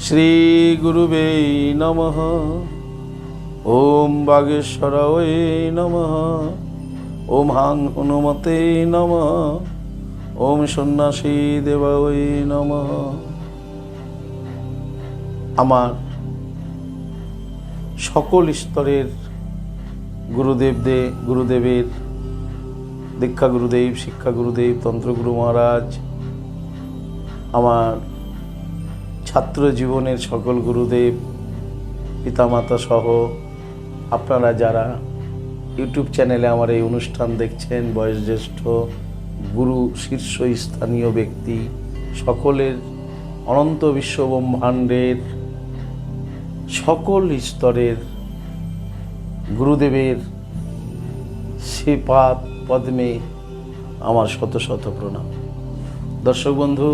শ্রীগুরুবে নমঃ। ওম বাগেশ্বরায় নমঃ। ওম হাং হনুমতে নমঃ। ওম সন্ন্যাসী দেবায় নমঃ। আমার সকল স্তরের গুরুদেবদে, গুরুদেবের দীক্ষা গুরুদেব, শিক্ষা গুরুদেব, তন্ত্রগুরু মহারাজ, আমার ছাত্র জীবনের সকল গুরুদেব, পিতামাতা সহ আপনারা যারা ইউটিউব চ্যানেলে আমার এই অনুষ্ঠান দেখছেন, বয়োজ্যেষ্ঠ, গুরু শীর্ষস্থানীয় ব্যক্তি, সকলের অনন্ত বিশ্ব ব্রহ্মাণ্ডের সকল স্তরের গুরুদেবের সে পাদ পদ্মে আমার শত শত প্রণাম। দর্শক বন্ধু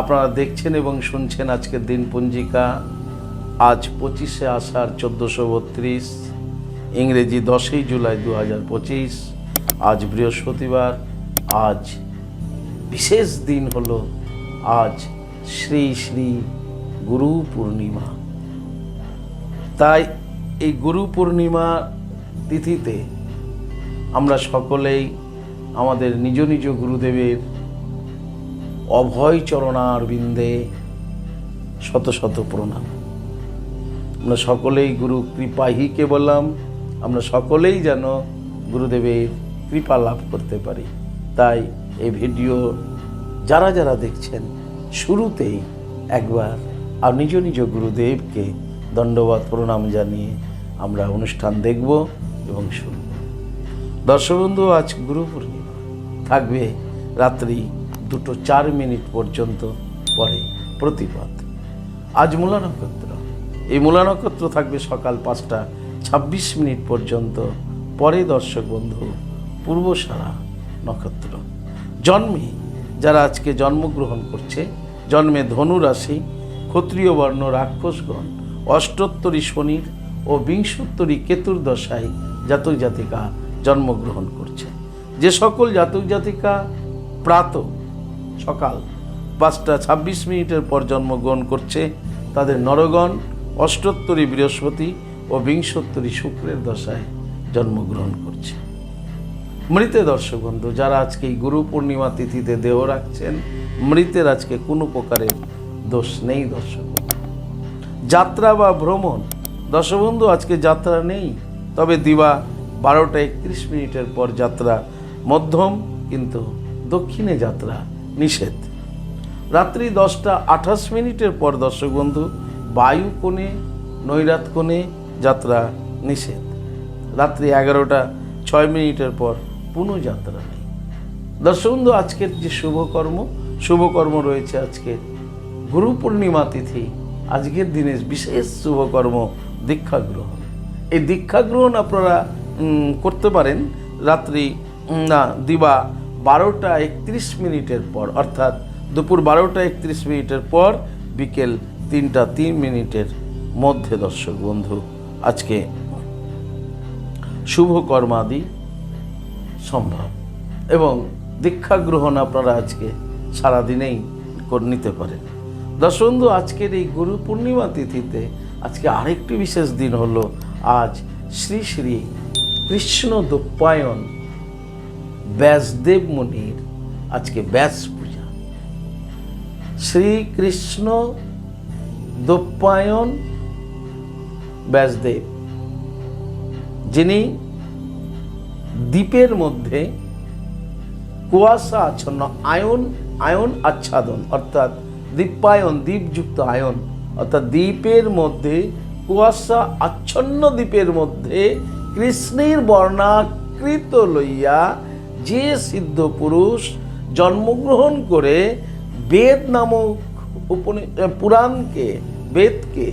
আপনারা দেখছেন এবং শুনছেন আজকের দিন পঞ্জিকা। আজ পঁচিশে আষাঢ় চোদ্দোশো বত্রিশ, ইংরেজি দশই জুলাই দু হাজার পঁচিশ, আজ বৃহস্পতিবার, আজ বিশেষ দিন হল আজ শ্রী শ্রী গুরু পূর্ণিমা। তাই এই গুরু পূর্ণিমা তিথিতে আমরা সকলেই আমাদের নিজ নিজ গুরুদেবের অভয় চরণার বিন্দে শত শত প্রণাম। আমরা সকলেই গুরু কৃপাহীকে বললাম আমরা সকলেই যেন গুরুদেবের কৃপা লাভ করতে পারি। তাই এই ভিডিও যারা যারা দেখছেন, শুরুতেই একবার আর নিজ নিজ গুরুদেবকে দণ্ডবাদ প্রণাম জানিয়ে আমরা অনুষ্ঠান দেখব এবং শুনব। দর্শকবন্ধু আজ গুরু পূর্ণিমা। থাকবে রাত্রি দুটো চার মিনিট পর্যন্ত পরে প্রতিপদ আজ মূলা নক্ষত্র। এই মূলা নক্ষত্র থাকবে সকাল পাঁচটা ছাব্বিশ মিনিট পর্যন্ত পরে দর্শক বন্ধু পূর্বসারা নক্ষত্র। জন্মে, যারা আজকে জন্মগ্রহণ করছে, জন্মে ধনু রাশি, ক্ষত্রিয় বর্ণ রাক্ষসগণ, অষ্টোত্তরী শনির ও বিংশোত্তরী কেতুর দশায় জাতক জাতিকা জন্মগ্রহণ করছে। যে সকল জাতক জাতিকা প্রাত সকাল। পাঁচটা ছাব্বিশ মিনিটের পর জন্মগ্রহণ করছে তাদের নরগণ অষ্টোত্তরী বৃহস্পতি ও বিংশোত্তরী শুক্রের দশায় জন্মগ্রহণ করছে। মৃতে দর্শক বন্ধু যারা আজকে এই গুরু পূর্ণিমা তিথিতে দেহ রাখছেন, মৃতের আজকে কোনো প্রকারের দোষ নেই দর্শক যাত্রা বা ভ্রমণ দর্শবন্ধু আজকে যাত্রা নেই, তবে দিবা বারোটা একত্রিশ মিনিটের পর যাত্রা, মধ্যম কিন্তু দক্ষিণে যাত্রা নিষেধ। রাত্রি দশটা আঠাশ মিনিটের পর দর্শক বন্ধু বায়ু কোণে, নৈরাত কোণে যাত্রা নিষেধ। রাত্রি এগারোটা ছয় মিনিটের পর পুনঃ যাত্রা নেই। দর্শক বন্ধু আজকের যে শুভকর্ম শুভকর্ম রয়েছে আজকে গুরু পূর্ণিমা তিথি। আজকের দিনে বিশেষ শুভকর্ম দীক্ষা গ্রহণ এই দীক্ষা গ্রহণ আপনারা করতে পারেন। রাত্রি না, দিবা বারোটা একত্রিশ মিনিটের পর, অর্থাৎ দুপুর বারোটা একত্রিশ মিনিটের পর, বিকেল তিনটা তিন মিনিটের মধ্যে দর্শক বন্ধু, আজকে শুভ কর্মাদি সম্ভব এবং দীক্ষা গ্রহণ আপনারা আজকে সারাদিনেই নিতে পারেন। দর্শবন্ধু আজকের এই গুরু পূর্ণিমা তিথিতে আজকে আরেকটি বিশেষ দিন হলো আজ শ্রী শ্রী কৃষ্ণ দোপায়ন ব্যাসদেব মুনির, আজকে ব্যাস পূজা। শ্রীকৃষ্ণ দোপায়ন ব্যাসদেব, যিনি দ্বীপের মধ্যে কুয়াশা আচ্ছন্ন আয়ন আয়ন আচ্ছাদন, অর্থাৎ দ্বীপায়ন দ্বীপযুক্ত আয়ন, অর্থাৎ দ্বীপের মধ্যে, কুয়াশা আচ্ছন্ন দ্বীপের মধ্যে কৃষ্ণের বর্ণাকৃত লইয়া যে সিদ্ধ পুরুষ জন্মগ্রহণ করে বেদ নামক পুরাণকে, বেদকে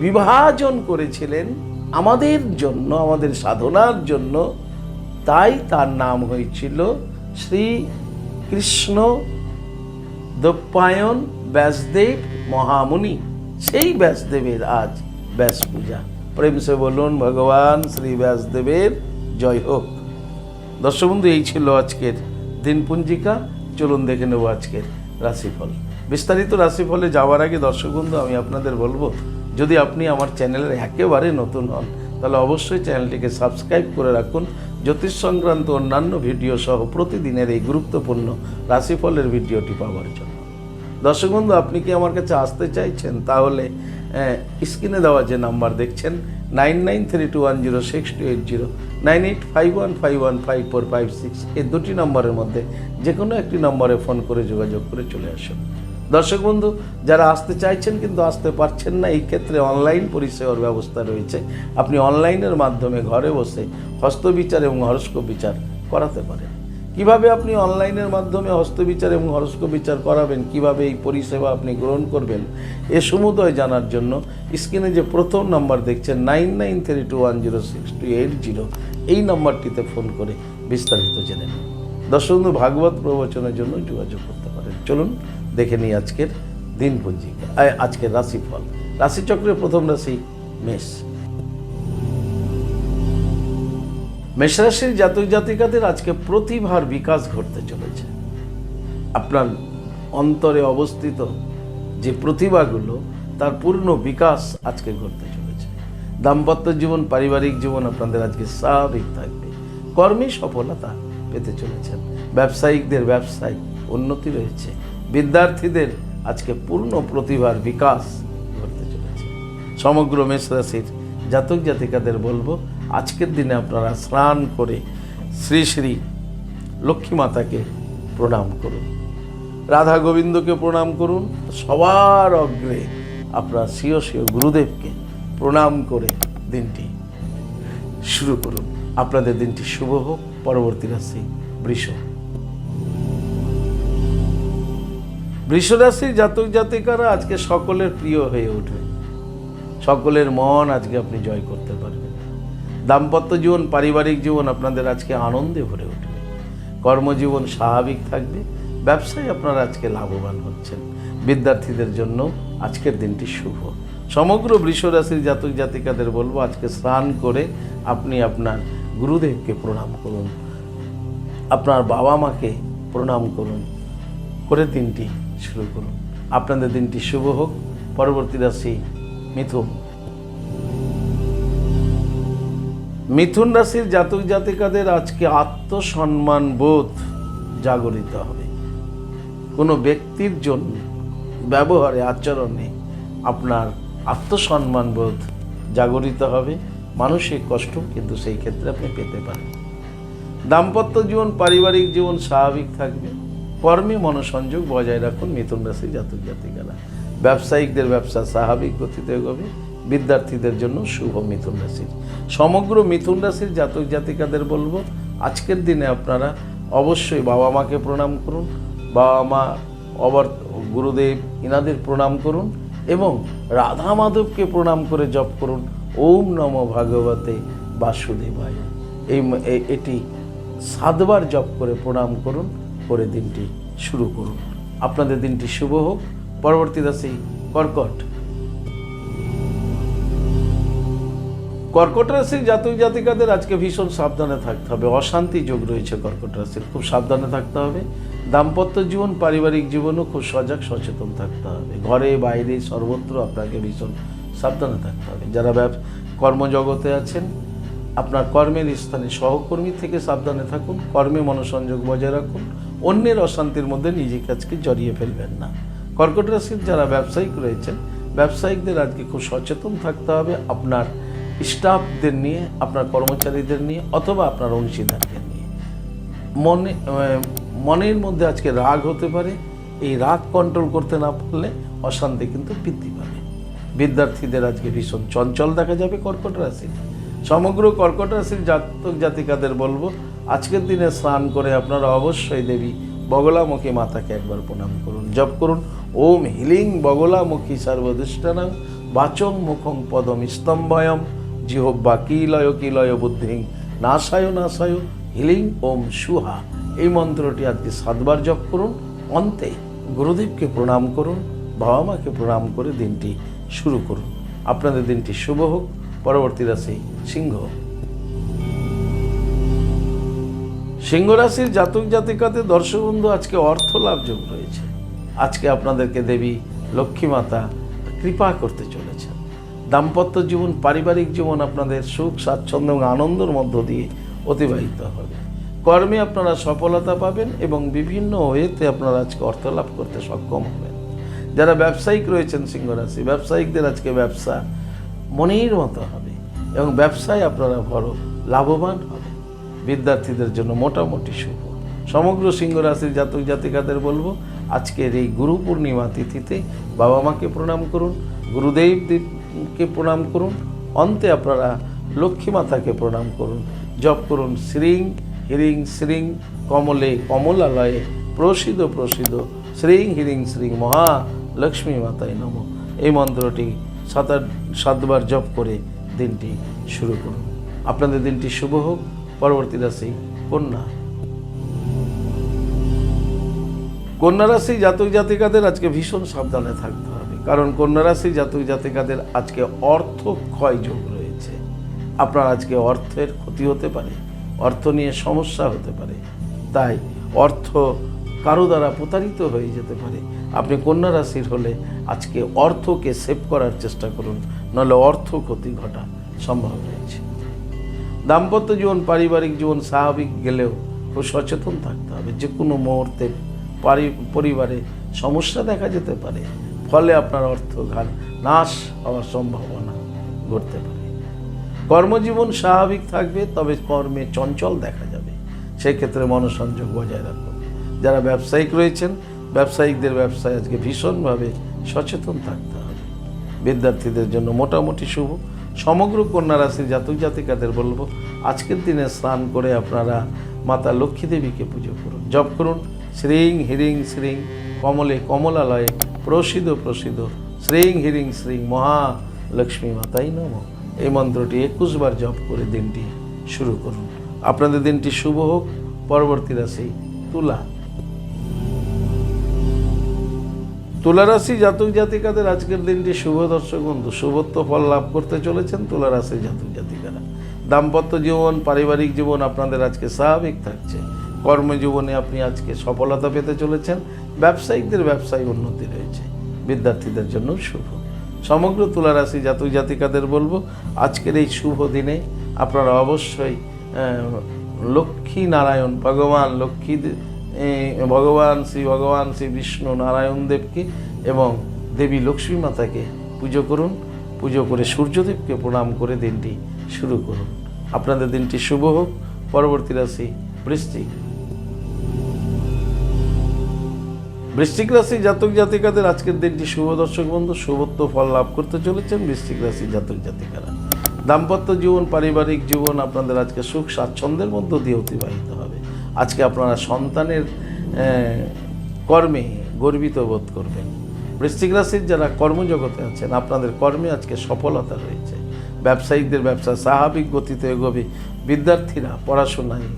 বিভাজন করেছিলেন আমাদের জন্য, আমাদের সাধনার জন্য, তাই তার নাম হয়েছিল শ্রী কৃষ্ণ দোপায়ন ব্যাসদেব মহামুনি। সেই ব্যাসদেবের আজ ব্যাস পূজা। প্রেম সে বলুন, ভগবান শ্রী ব্যাসদেবের জয় হোক। দর্শক বন্ধু এই ছিল আজকের দিনপুঞ্জিকা চলুন দেখে নেব আজকের রাশিফল। বিস্তারিত রাশিফলে যাওয়ার আগে দর্শক বন্ধু আমি আপনাদের বলব, যদি আপনি আমার চ্যানেলের একেবারে নতুন হন, তাহলে অবশ্যই চ্যানেলটিকে সাবস্ক্রাইব করে রাখুন। জ্যোতিষ সংক্রান্ত অন্যান্য ভিডিও সহ প্রতিদিনের এই গুরুত্বপূর্ণ রাশিফলের ভিডিওটি পাওয়ার জন্য। দর্শক বন্ধু আপনি কি আমার কাছে আসতে চাইছেন? তাহলে স্ক্রিনে দেওয়া যে নাম্বার দেখছেন, nine nine three two one zero six two eight zero, nine eight five one five one five four five six, এই দুটি নম্বরের মধ্যে যে কোনো একটি নম্বরে ফোন করে যোগাযোগ করে চলে আসুন। দর্শক বন্ধু যারা আসতে চাইছেন কিন্তু আসতে পারছেন না, এই ক্ষেত্রে অনলাইন পরিষেবার ব্যবস্থা রয়েছে। আপনি অনলাইনের মাধ্যমে ঘরে বসে হস্তবিচার এবং হরস্ক বিচার করাতে পারেন। কীভাবে আপনি অনলাইনের মাধ্যমে হস্তবিচার এবং হরস্ক বিচার করাবেন? কীভাবে এই পরিষেবা আপনি গ্রহণ করবেন? এ সমুদয় জানার জন্য স্ক্রিনে যে প্রথম নাম্বার দেখছেন, nine nine three two one zero six two eight zero, এই নাম্বারটিতে ফোন করে বিস্তারিত জেনে নিন। দর্শক ভাগবত প্রবচনের জন্য যোগাযোগ করতে পারেন। চলুন, দেখে নিই আজকের দিন পঞ্জিকা আ- আজকের রাশিফল। রাশিচক্রের প্রথম রাশি মেষ। মেষরাশির জাতক জাতিকাদের আজকে প্রতিভার বিকাশ ঘটতে চলেছে। আপনার অন্তরে অবস্থিত যে প্রতিভাগুলো, তার পূর্ণ বিকাশ আজকে ঘটতে চলেছে। দাম্পত্য জীবন, পারিবারিক জীবন আপনাদের আজকে স্বাভাবিক থাকবে। কর্মে সফলতা পেতে চলেছেন। ব্যবসায়িকদের ব্যবসায় উন্নতি রয়েছে। বিদ্যার্থীদের আজকে পূর্ণ প্রতিভার বিকাশ ঘটতে চলেছে। সমগ্র মেষ রাশির জাতক জাতিকাদের বলব আজকের দিনে আপনারা স্নান করে শ্রী শ্রী লক্ষ্মী মাতাকে প্রণাম করুন। রাধা গোবিন্দকে প্রণাম করুন। সবার অগ্রে আপনার স্বীয় স্বীয় গুরুদেবকে প্রণাম করে দিনটি শুরু করুন। আপনাদের দিনটি শুভ হোক। পরবর্তী রাশি বৃষ। বৃষ রাশির জাতক জাতিকারা আজকে সকলের প্রিয় হয়ে উঠবে। সকলের মন আজকে আপনি জয় করতে পারবেন। দাম্পত্য জীবন, পারিবারিক জীবন আপনাদের আজকে আনন্দে ভরে উঠবে। কর্মজীবন স্বাভাবিক থাকবে। ব্যবসায় আপনারা আজকে লাভবান হচ্ছেন। বিদ্যার্থীদের জন্য আজকের দিনটি শুভ। সমগ্র বৃষরাশির জাতক জাতিকাদের বলব, আজকে স্নান করে আপনি আপনার গুরুদেবকে প্রণাম করুন। আপনার বাবা মাকে প্রণাম করুন। করে দিনটি শুরু করুন। আপনাদের দিনটি শুভ হোক। পরবর্তী রাশি মিথুন। মিথুন রাশির জাতক জাতিকাদের আজকে আত্মসম্মান বোধ জাগরিত হবে। কোনো ব্যক্তির জন্য ব্যবহারে, আচরণে আপনার আত্মসম্মান বোধ জাগরিত হবে। মানসিক কষ্ট কিন্তু সেই ক্ষেত্রে আপনি পেতে পারেন। দাম্পত্য জীবন, পারিবারিক জীবন স্বাভাবিক থাকবে। কর্মে মনোসংযোগ বজায় রাখুন মিথুন রাশি জাতক জাতিকারা। ব্যবসায়িকদের ব্যবসা স্বাভাবিক গতিতে এগোবে। বিদ্যার্থীদের জন্য শুভ মিথুন রাশির সমগ্র মিথুন রাশির জাতক জাতিকাদের বলব, আজকের দিনে আপনারা অবশ্যই বাবা মাকে প্রণাম করুন, বাবা মা, অবর, গুরুদেব, ইনাদের প্রণাম করুন এবং রাধা মাধবকে প্রণাম করে জপ করুন। ওম নম ভাগবতে বাসুদেবায়। এই এটি সাতবার জপ করে প্রণাম করুন করে দিনটি শুরু করুন। আপনাদের দিনটি শুভ হোক। পরবর্তী রাশি কর্কট। কর্কট রাশির জাতক জাতিকাদের আজকে ভীষণ সাবধানে থাকতে হবে। অশান্তি যোগ রয়েছে কর্কট রাশির। খুব সাবধানে থাকতে হবে। দাম্পত্য জীবন, পারিবারিক জীবনও খুব সজাগ, সচেতন থাকতে হবে। ঘরে, বাইরে সর্বত্র আপনাকে ভীষণ সাবধানে থাকতে হবে। যারা ব্যব কর্মজগতে আছেন, আপনার কর্মের স্থানে সহকর্মী থেকে সাবধানে থাকুন। কর্মে মনোসংযোগ বজায় রাখুন। অন্যের অশান্তির মধ্যে নিজেকে আজকে জড়িয়ে ফেলবেন না। কর্কট রাশির যারা ব্যবসায়িক রয়েছেন, ব্যবসায়িকদের আজকে খুব সচেতন থাকতে হবে। আপনার স্টাফদের নিয়ে, আপনার কর্মচারীদের নিয়ে, অথবা আপনার অংশীদারদের নিয়ে। মনে মনের মধ্যে আজকে রাগ হতে পারে, এই রাগ কন্ট্রোল করতে না পারলে অশান্তি কিন্তু বৃদ্ধি পাবে। বিদ্যার্থীদের আজকে ভীষণ চঞ্চল দেখা যাবে কর্কট রাশি। সমগ্র কর্কট রাশির জাতক জাতিকাদের বলব, আজকের দিনে স্নান করে আপনারা অবশ্যই দেবী বগলামুখী মাতাকে একবার প্রণাম করুন, জপ করুন। ওম হিলিং বগলামুখী সর্বদুষ্টানাং বাচং মুখং পদম স্তম্ভয়ম। জিহব্বা কিলয় কিলয় বুদ্ধিং? নাশায় নাশায় হিলিং ওম সুহা। এই মন্ত্রটি আজকে সাতবার জপ করুন, অন্তে গুরুদেবকে প্রণাম করুন, বাবা মাকে প্রণাম করে দিনটি শুরু করুন। আপনাদের দিনটি শুভ হোক, পরবর্তী রাশি সিংহ। সিংহ রাশির জাতক জাতিকাতে দর্শক বন্ধু আজকে অর্থ লাভ যোগ রয়েছে আজকে আপনাদেরকে দেবী, লক্ষ্মী মাতা কৃপা করতে চলেছেন। দাম্পত্য জীবন, পারিবারিক জীবন আপনাদের সুখ, স্বাচ্ছন্দ্য এবং আনন্দের মধ্য দিয়ে অতিবাহিত হবে। কর্মে আপনারা সফলতা পাবেন এবং বিভিন্ন ওয়েতে আপনারা আজকে অর্থ লাভ করতে সক্ষম হবেন। যারা ব্যবসায়িক রয়েছেন সিংহ রাশি ব্যবসায়িকদের আজকে ব্যবসা মনের মতো হবে এবং ব্যবসায় আপনারা বড় লাভবান হবেন। বিদ্যার্থীদের জন্য মোটামুটি শুভ। সমগ্র সিংহ রাশির জাতক জাতিকাদের বলব, আজকের এই গুরু পূর্ণিমা তিথিতে বাবা মাকে প্রণাম করুন গুরুদেবকে প্রণাম করুন। অন্তে আপনারা লক্ষ্মী মাতাকে প্রণাম করুন। জপ করুন, শ্রীং, হিরিং, শ্রীং, কমলে কমলালয়ে প্রসিদ্ধ প্রসিদ্ধ, শ্রীং, হিরিং, শ্রীং, মহা লক্ষ্মী মাতায় নম। এই মন্ত্রটি সাত সাতবার জপ করে দিনটি শুরু করুন। আপনাদের দিনটি শুভ হোক। পরবর্তী রাশি কন্যা। কন্যা রাশি জাতক জাতিকাদের আজকে ভীষণ সাবধানে থাকতে কারণ কন্যা রাশি জাতক জাতিকাদের আজকে অর্থ ক্ষয় যোগ রয়েছে। আপনার আজকে অর্থের ক্ষতি হতে পারে, অর্থ নিয়ে সমস্যা হতে পারে। তাই অর্থ কারও দ্বারা প্রতারিত হয়ে যেতে পারে। আপনি কন্যা রাশির হলে আজকে অর্থকে সেভ করার চেষ্টা করুন, নাহলে অর্থ ক্ষতি ঘটা সম্ভব রয়েছে দাম্পত্য জীবন, পারিবারিক জীবন, স্বাভাবিক গেলেও খুব সচেতন থাকতে হবে। যে কোনো মুহূর্তে পারি- পরিবারে সমস্যা দেখা যেতে পারে। ফলে আপনার অর্থ নাশ হওয়ার সম্ভাবনা ঘটতে পারে। কর্মজীবন স্বাভাবিক থাকবে, তবে কর্মে চঞ্চল দেখা যাবে। সেক্ষেত্রে মনসংযোগ বজায় রাখুন। যারা ব্যবসায়িক রয়েছেন, ব্যবসায়িকদের ব্যবসায় আজকে ভীষণভাবে সচেতন থাকতে হবে। বিদ্যার্থীদের জন্য মোটামুটি শুভ। সমগ্র কন্যা রাশির জাতক জাতিকাদের বলব, আজকের দিনে স্নান করে আপনারা মাতা লক্ষ্মী দেবীকে পুজো করুন, জপ করুন, শ্রীং, হিরিং, শ্রীং। কমলে কমলালয়ে, প্রসিদ্ধ প্রসিদ্ধ, শ্রীং হিরিং শ্রীং মহা লক্ষ্মী মাতাই নম। এই মন্ত্রটি একুশ বার জপ করে দিনটি শুরু করুন। আপনাদের দিনটি শুভ হোক, পরবর্তী রাশি তুলা। তুলা রাশি জাতক জাতিকাদের আজকের দিনটি শুভ দর্শক বন্ধু, শুভত্ব ফল লাভ করতে চলেছেন তুলা রাশি জাতক জাতিকারা। দাম্পত্য জীবন, পারিবারিক জীবন আপনাদের আজকে স্বাভাবিক থাকছে। কর্মজীবনে আপনি আজকে সফলতা পেতে চলেছেন। ব্যবসায়িকদের ব্যবসায় উন্নতি রয়েছে বিদ্যার্থীদের জন্য শুভ। সমগ্র তুলারাশি জাতক জাতিকাদের বলব, আজকের এই শুভ দিনে আপনারা অবশ্যই লক্ষ্মী নারায়ণ, ভগবান লক্ষ্মী ভগবান শ্রী ভগবান শ্রী বিষ্ণু নারায়ণ দেবকে এবং দেবী লক্ষ্মী মাতাকে পুজো করুন। পুজো করে সূর্যদেবকে প্রণাম করে দিনটি শুরু করুন। আপনাদের দিনটি শুভ হোক। পরবর্তী রাশি বৃশ্চিক। বৃশ্চিক রাশি জাতক জাতিকাদের আজকের দিনটি শুভ দর্শক বন্ধু, শুভত্ব, ফল লাভ করতে চলেছেন বৃশ্চিক রাশি জাতক জাতিকারা। দাম্পত্য জীবন, পারিবারিক জীবন আপনাদের আজকে সুখ, স্বাচ্ছন্দ্যের মধ্য দিয়ে অতিবাহিত হবে। আজকে আপনারা সন্তানের কর্মে গর্বিত বোধ করবেন। বৃশ্চিক রাশির যারা কর্মজগতে আছেন, আপনাদের কর্মে আজকে সফলতা রয়েছে। ব্যবসায়িকদের ব্যবসা স্বাভাবিক গতিতে এগোবে। বিদ্যার্থীরা পড়াশোনায়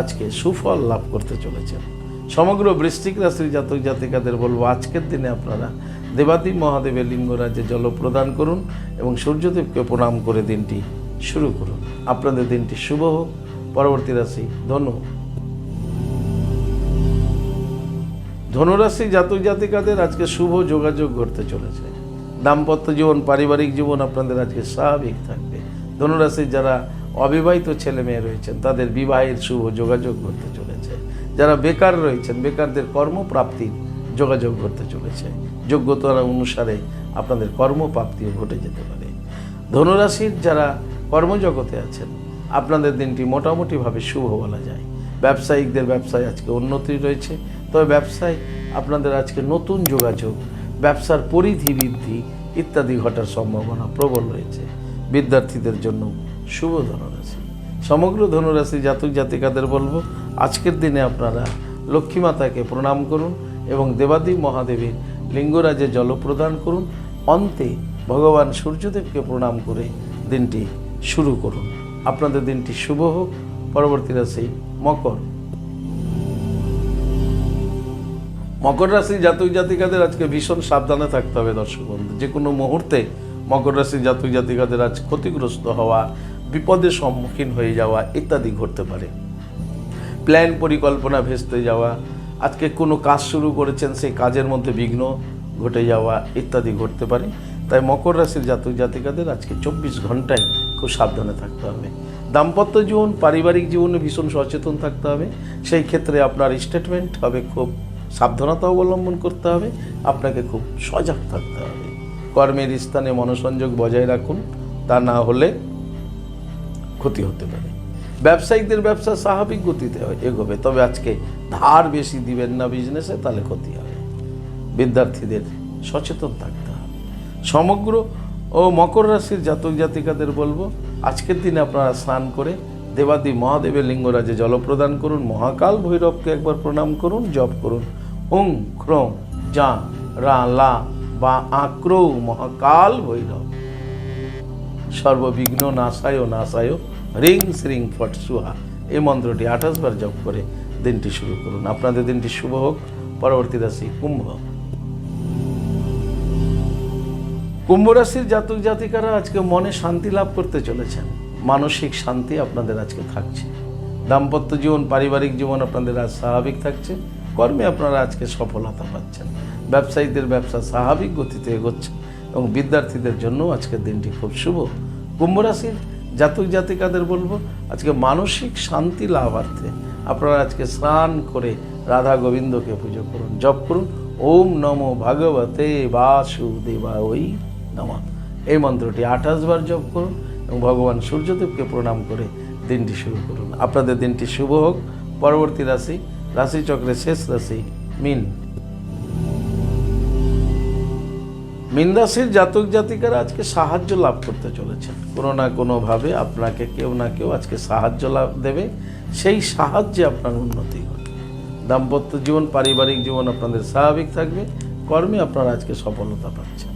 আজকে সুফল লাভ করতে চলেছেন। সমগ্র বৃষ্টিক রাশির জাতক জাতিকাদের বলব, আজকের দিনে আপনারা দেবাদি মহাদেবের লিঙ্গরাজে জল প্রদান করুন এবং সূর্যদেবকে প্রণাম করে দিনটি শুরু করুন। আপনাদের দিনটি শুভ হোক। পরবর্তী রাশি ধনু। ধনুরাশি জাতক জাতিকাদের আজকে শুভ যোগাযোগ ঘটতে চলেছে। দাম্পত্য জীবন, পারিবারিক জীবন আপনাদের আজকে স্বাভাবিক থাকবে। ধনুরাশির যারা অবিবাহিত ছেলে মেয়ে রয়েছেন, তাদের বিবাহের শুভ যোগাযোগ ঘটতে চলেছে। যারা বেকার রয়েছেন, বেকারদের কর্মপ্রাপ্তির যোগাযোগ করতে চলেছে। যোগ্যতা অনুসারে আপনাদের কর্মপ্রাপ্তিও ঘটে যেতে পারে। ধনুরাশির যারা কর্মজগতে আছেন, আপনাদের দিনটি মোটামুটিভাবে শুভ বলা যায়। ব্যবসায়িকদের ব্যবসায় আজকে উন্নতি রয়েছে। তবে ব্যবসায় আপনাদের আজকে নতুন যোগাযোগ, ব্যবসার পরিধি বৃদ্ধি ইত্যাদি ঘটার সম্ভাবনা প্রবল রয়েছে। বিদ্যার্থীদের জন্য শুভ ধনুরাশি। সমগ্র ধনুরাশি জাতক জাতিকাদের বলব আজকের দিনে আপনারা লক্ষ্মী মাতাকে প্রণাম করুন এবং দেবাদি মহাদেবীর লিঙ্গরাজে জল প্রদান করুন। অন্তে ভগবান সূর্যদেবকে প্রণাম করে দিনটি শুরু করুন। আপনাদের দিনটি শুভ হোক। পরবর্তী রাশি মকর। মকর রাশি জাতক জাতিকাদের আজকে ভীষণ সাবধানে থাকতে হবে দর্শক বন্ধু। যে কোনো মুহূর্তে মকর রাশি জাতক জাতিকাদের আজ ক্ষতিগ্রস্ত হওয়া, বিপদের সম্মুখীন হয়ে যাওয়া ইত্যাদি ঘটতে পারে। প্ল্যান পরিকল্পনা ভেস্তে যাওয়া, আজকে কোনো কাজ শুরু করেছেন সেই কাজের মধ্যে বিঘ্ন ঘটে যাওয়া ইত্যাদি ঘটতে পারে। তাই মকর রাশির জাতক জাতিকাদের আজকে চব্বিশ ঘন্টায় খুব সাবধানে থাকতে হবে। দাম্পত্য জীবন, পারিবারিক জীবনে ভীষণ সচেতন থাকতে হবে। সেই ক্ষেত্রে আপনার স্টেটমেন্ট হবে খুব সাবধানতা অবলম্বন করতে হবে। আপনাকে খুব সজাগ থাকতে হবে। কর্মের স্থানে মনোসংযোগ বজায় রাখুন। তা না হলে ক্ষতি হতে পারে। ব্যবসায়িকদের ব্যবসা স্বাভাবিক গতিতে এগোবে। তবে আজকে ধার বেশি দিবেন না বিজনেসে তাহলে ক্ষতি হবে। বিদ্যার্থীদের সচেতন থাকতে হবে। সমগ্র ও মকর রাশির জাতক জাতিকাদের বলব, আজকের দিনে আপনারা স্নান করে দেবাদি মহাদেবের লিঙ্গরাজে জল প্রদান করুন, মহাকাল ভৈরবকে একবার প্রণাম করুন, জপ করুন। হুং খ্রোং যা রা লা বা আক্রৌ মহাকাল ভৈরব। সর্ববিঘ্ন নাশায় নাশায় রিং শ্রিং ফট সুহা। এই মন্ত্রটি আঠাশ বার জপ করে দিনটি শুরু করুন। আপনাদের দিনটি শুভ হোক, পরবর্তী রাশি কুম্ভ। কুম্ভ রাশির জাতক জাতিকারা আজকে মনে শান্তি লাভ করতে চলেছেন। মানসিক শান্তি আপনাদের আজকে থাকছে। দাম্পত্য জীবন, পারিবারিক জীবন আপনাদের আজ স্বাভাবিক থাকছে। কর্মে আপনারা আজকে সফলতা পাচ্ছেন। ব্যবসায়ীদের ব্যবসা স্বাভাবিক গতিতে এগোচ্ছে। এবং বিদ্যার্থীদের জন্য আজকের দিনটি খুব শুভ। কুম্ভ রাশির জাতক জাতিকাদের বলব, আজকে মানসিক শান্তি লাভার্থে আপনারা আজকে স্নান করে রাধা গোবিন্দকে পুজো করুন, জপ করুন। ওম নমো ভগবতে ওই নমঃ। এই মন্ত্রটি আঠাশ বার জপ করুন এবং ভগবান সূর্যদেবকে প্রণাম করে দিনটি শুরু করুন। আপনাদের দিনটি শুভ হোক। পরবর্তী রাশি, রাশিচক্রের শেষ রাশি, মিন। মিন রাশির জাতক জাতিকারা আজকে সাহায্য লাভ করতে চলেছেন। কোনো না কোনোভাবে আপনাকে কেউ না কেউ আজকে সাহায্য লাভ দেবে। সেই সাহায্যে আপনার উন্নতি ঘটবে দাম্পত্য জীবন, পারিবারিক জীবন আপনাদের স্বাভাবিক থাকবে। কর্মে আপনারা আজকে সফলতা পাচ্ছেন।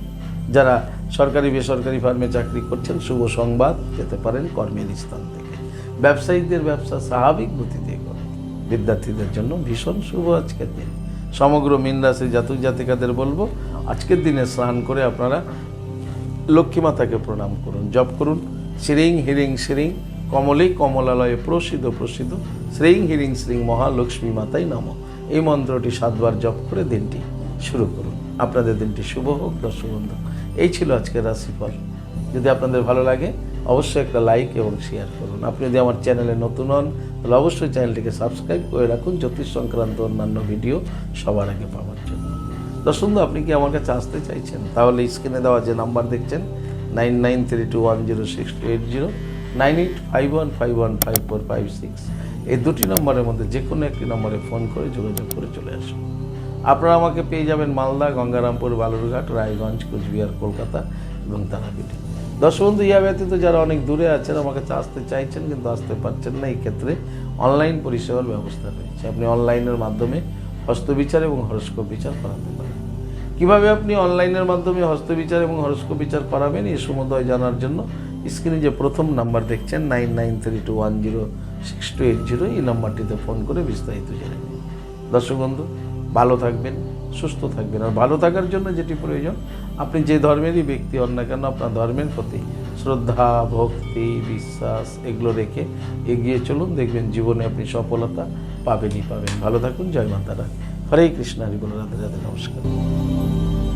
যারা সরকারি, বেসরকারি ফার্মে চাকরি করছেন, শুভ সংবাদ পেতে পারেন কর্মের স্থান থেকে। ব্যবসায়ীদের ব্যবসা স্বাভাবিক গতিতে করে বিদ্যার্থীদের জন্য ভীষণ শুভ আজকের দিন। সমগ্র মীন রাশি জাতক জাতিকাদের বলব আজকের দিনে স্নান করে আপনারা লক্ষ্মী মাতাকে প্রণাম করুন, জপ করুন। শ্রীং হিরিং শ্রীং কমলে কমলালয়ে প্রসিদ্ধ প্রসিদ্ধ শ্রীং হিরিং শ্রীং মহালক্ষ্মী মাতাই নম। এই মন্ত্রটি সাতবার জপ করে দিনটি শুরু করুন। আপনাদের দিনটি শুভ হোক দর্শক বন্ধু এই ছিল আজকের রাশিফল। যদি আপনাদের ভালো লাগে, অবশ্যই একটা লাইক এবং শেয়ার করুন। আপনি যদি আমার চ্যানেলে নতুন হন, তাহলে অবশ্যই চ্যানেলটিকে সাবস্ক্রাইব করে রাখুন। জ্যোতিষ সংক্রান্ত অন্যান্য ভিডিও সবার আগে পাওয়ার বন্ধু, আপনি কি আমার কাছে আসতে চাইছেন? তাহলে স্ক্রিনে দেওয়া যে নাম্বার দেখছেন nine nine three two one zero six two eight zero nine eight five one five one five four five six এই দুটি নম্বরের মধ্যে যে কোনো একটি নম্বরে ফোন করে যোগাযোগ করে চলে আসুন। আপনারা আমাকে পেয়ে যাবেন মালদা গঙ্গারামপুর বালুরঘাট রায়গঞ্জ কুচবিহার কলকাতা এবং তারাপীঠে। দর্শক বন্ধু ইয়া ব্যতীত যারা অনেক দূরে আছেন আমার কাছে আসতে চাইছেন কিন্তু আসতে পারছেন না এই ক্ষেত্রে অনলাইন পরিষেবার ব্যবস্থা রয়েছে। আপনি অনলাইনের মাধ্যমে হস্তবিচার এবং হরস্কোপ বিচার করাতে পারেন। কীভাবে আপনি অনলাইনের মাধ্যমে হস্তবিচার এবং হরস্কোপ বিচার করাবেন এই সমুদয় জানার জন্য স্ক্রিনে যে প্রথম নাম্বার দেখছেন nine nine three two one zero six two eight zero এই নাম্বারটিতে ফোন করে বিস্তারিত জেনে নিন। দর্শক বন্ধু, ভালো থাকবেন, সুস্থ থাকবেন, আর ভালো থাকার জন্য যেটি প্রয়োজন, আপনি যে ধর্মেরই ব্যক্তি হন না কেন, আপনার ধর্মের প্রতি শ্রদ্ধা, ভক্তি, বিশ্বাস, এগুলো রেখে এগিয়ে চলুন, দেখবেন জীবনে আপনি সফলতা পাবেনই পাবেন। ভালো থাকুন জয় মাতারা। হরে কৃষ্ণ হরি রাধা রাধে রাধে নমস্কার।